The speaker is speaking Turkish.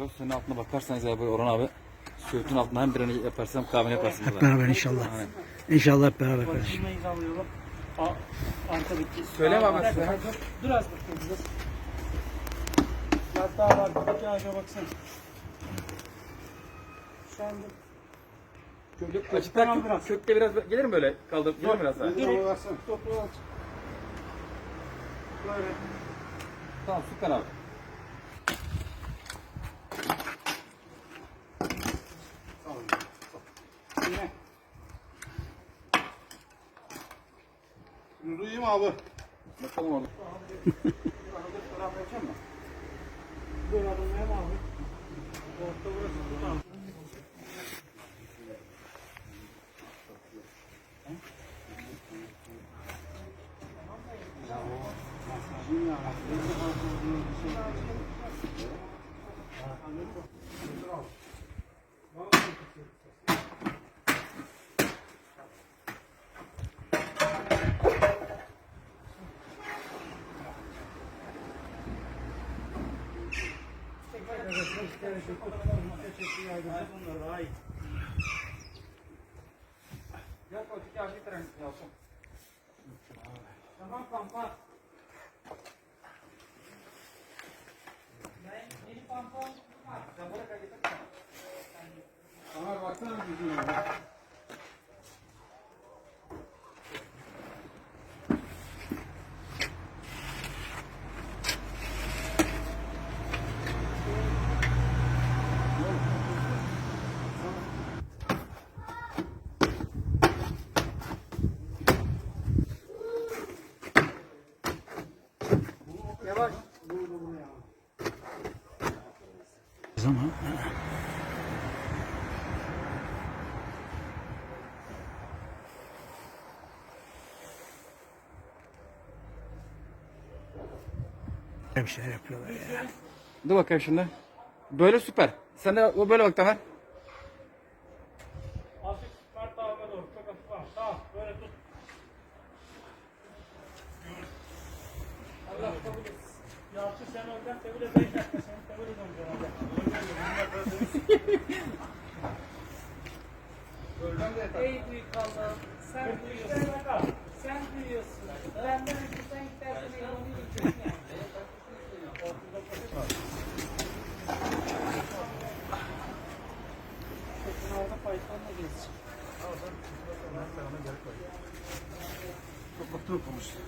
Dosyanın altına bakarsanız abi Orhan abi Söğütün altına hem birini yaparsın hem kahveni yaparsın. Hep beraber inşallah. İnşallah hep beraber kardeşim. Başını alıyorum. A- Arka bitti. Söyleyeyim abi Bir dakika, size. dur, az bakayım dur. Biraz daha var. Buradaki ağaca baksana. Şu anda Kök, açıklar Tamam, kök, biraz. kökte biraz gelir mi böyle? Kaldır. Gelir mi biraz daha? direkt toprağı aç. Böyle. Tamam süper abi. Yine. Yüzü iyi mi abi? Bakalım abi? Orta burası. Gel koy, iki ağacı getirin. Yalçın. Tamam pampa. Sen Ama bir şeyler yapıyorlar ya. Dur bakayım şimdi. Böyle süper. Sen de o böyle bak Tamer. Hafif kart ağına doğru. Çok hafif var. Tamam. Böyle tut. Allah kabul etsin. Yalçın sen tebrik et. 5 dakika seni tebrik edeceğim. Ey büyük Allah'ım sen duyuyorsun. Sen duyuyorsun. Benden önce sen gidersen elini yiyeceksin yani. Orada paytonla gezecek. Çok oturup konuştu.